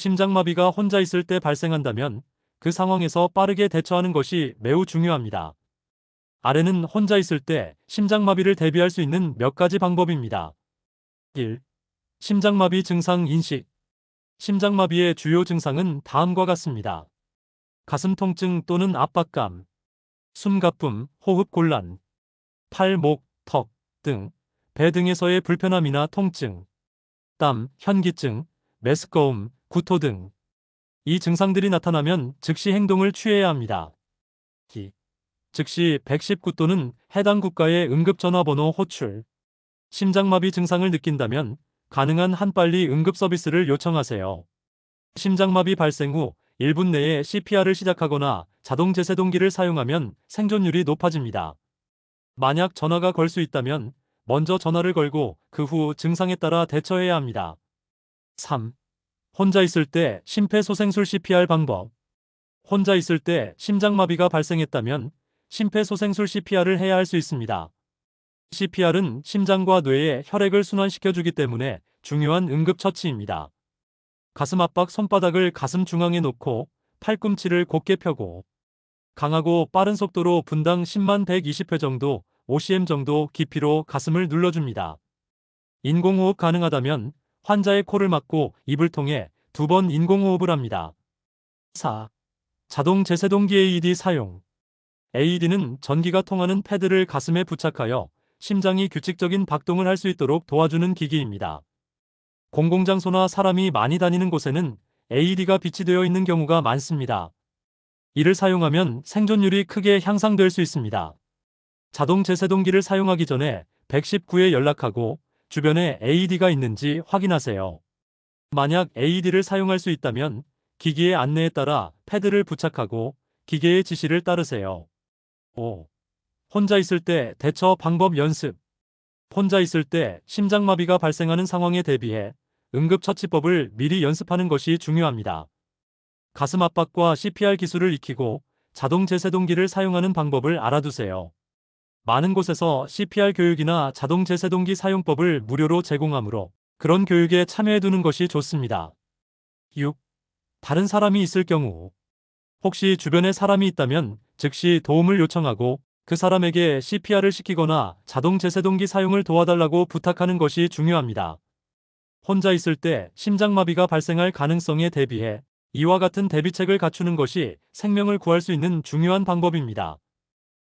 심장마비가 혼자 있을 때 발생한다면 그 상황에서 빠르게 대처하는 것이 매우 중요합니다. 아래는 혼자 있을 때 심장마비를 대비할 수 있는 몇 가지 방법입니다. 1. 심장마비 증상 인식. 심장마비의 주요 증상은 다음과 같습니다. 가슴 통증 또는 압박감, 숨가쁨, 호흡 곤란, 팔, 목, 턱 등, 배 등에서의 불편함이나 통증, 땀, 현기증, 메스꺼움, 구토 등. 이 증상들이 나타나면 즉시 행동을 취해야 합니다. 기. 즉시 119 또는 해당 국가의 응급전화번호 호출. 심장마비 증상을 느낀다면 가능한 한 빨리 응급 서비스를 요청하세요. 심장마비 발생 후 1분 내에 CPR을 시작하거나 자동 제세동기를 사용하면 생존율이 높아집니다. 만약 전화가 걸 수 있다면 먼저 전화를 걸고 그 후 증상에 따라 대처해야 합니다. 3. 혼자 있을 때 심폐소생술 CPR 방법. 혼자 있을 때 심장마비가 발생했다면 심폐소생술 CPR을 해야 할 수 있습니다. CPR은 심장과 뇌에 혈액을 순환시켜주기 때문에 중요한 응급처치입니다. 가슴 압박 손바닥을 가슴 중앙에 놓고 팔꿈치를 곧게 펴고 강하고 빠른 속도로 분당 10만 120회 정도 5cm 정도 깊이로 가슴을 눌러줍니다. 인공호흡 가능하다면 환자의 코를 막고 입을 통해 두 번 인공호흡을 합니다. 4. 자동 제세동기 AED 사용 AED는 전기가 통하는 패드를 가슴에 부착하여 심장이 규칙적인 박동을 할 수 있도록 도와주는 기기입니다. 공공장소나 사람이 많이 다니는 곳에는 AED가 비치되어 있는 경우가 많습니다. 이를 사용하면 생존율이 크게 향상될 수 있습니다. 자동 제세동기를 사용하기 전에 119에 연락하고 주변에 AED가 있는지 확인하세요. 만약 AED를 사용할 수 있다면 기기의 안내에 따라 패드를 부착하고 기계의 지시를 따르세요. 5. 혼자 있을 때 대처 방법 연습. 혼자 있을 때 심장마비가 발생하는 상황에 대비해 응급처치법을 미리 연습하는 것이 중요합니다. 가슴 압박과 CPR 기술을 익히고 자동 제세동기를 사용하는 방법을 알아두세요. 많은 곳에서 CPR 교육이나 자동 제세동기 사용법을 무료로 제공하므로 그런 교육에 참여해두는 것이 좋습니다. 6. 다른 사람이 있을 경우 혹시 주변에 사람이 있다면 즉시 도움을 요청하고 그 사람에게 CPR을 시키거나 자동 제세동기 사용을 도와달라고 부탁하는 것이 중요합니다. 혼자 있을 때 심장마비가 발생할 가능성에 대비해 이와 같은 대비책을 갖추는 것이 생명을 구할 수 있는 중요한 방법입니다.